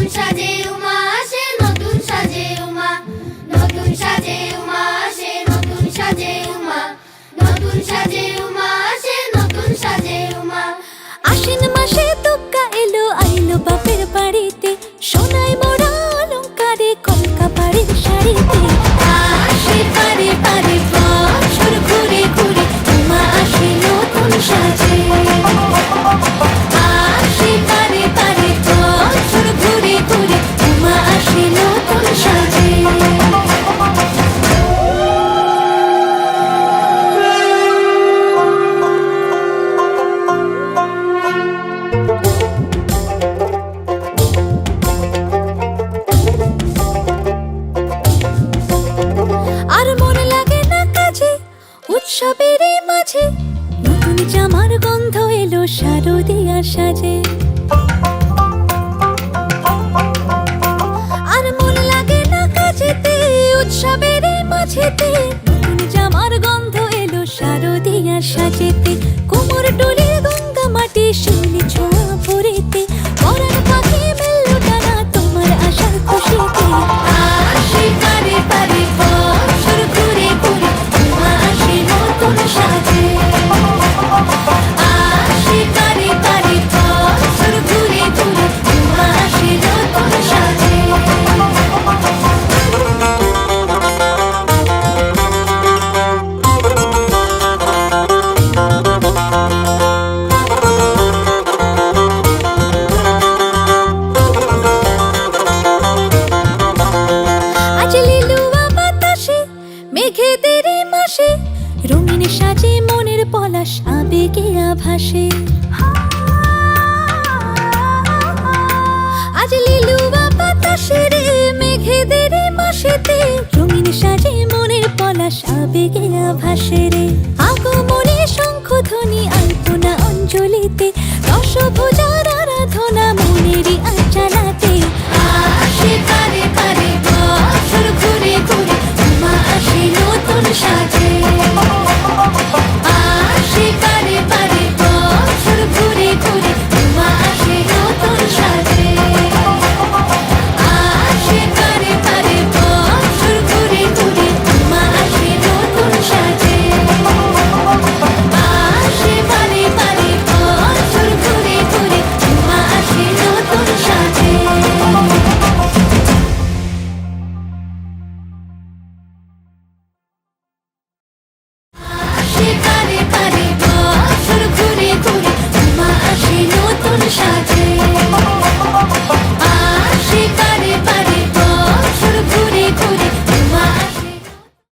নতুন সাজে উমা নতুন সাজে নতুন সাজে নতুন নতুন নতুন সাজে আশ্বিন মাসে তো মনে লাগে না কাজে, উৎসবের মাঝে। নতুন জামার গন্ধ এলো সাজে। আর মন লাগে না কাজেতে, উৎসবের মাঝেতে। নতুন জামার গন্ধ এলো সাজেতে। কোমর সাজে মনের পলাশ আবেগে আভাসে। আজ লিলুয়া বাতাসে রে মেঘেদের মাসেতে রঙিন সাজে মনের পলাশ আবেগে আভাসে রে। আগমনে শঙ্খ ধ্বনি আলপনা অঞ্জলিতে দশ পূজার আরাধনা মনেরই আচালাতে আসে পারে পারে ঘুরে ঘুরে আসে নতুন সাজে।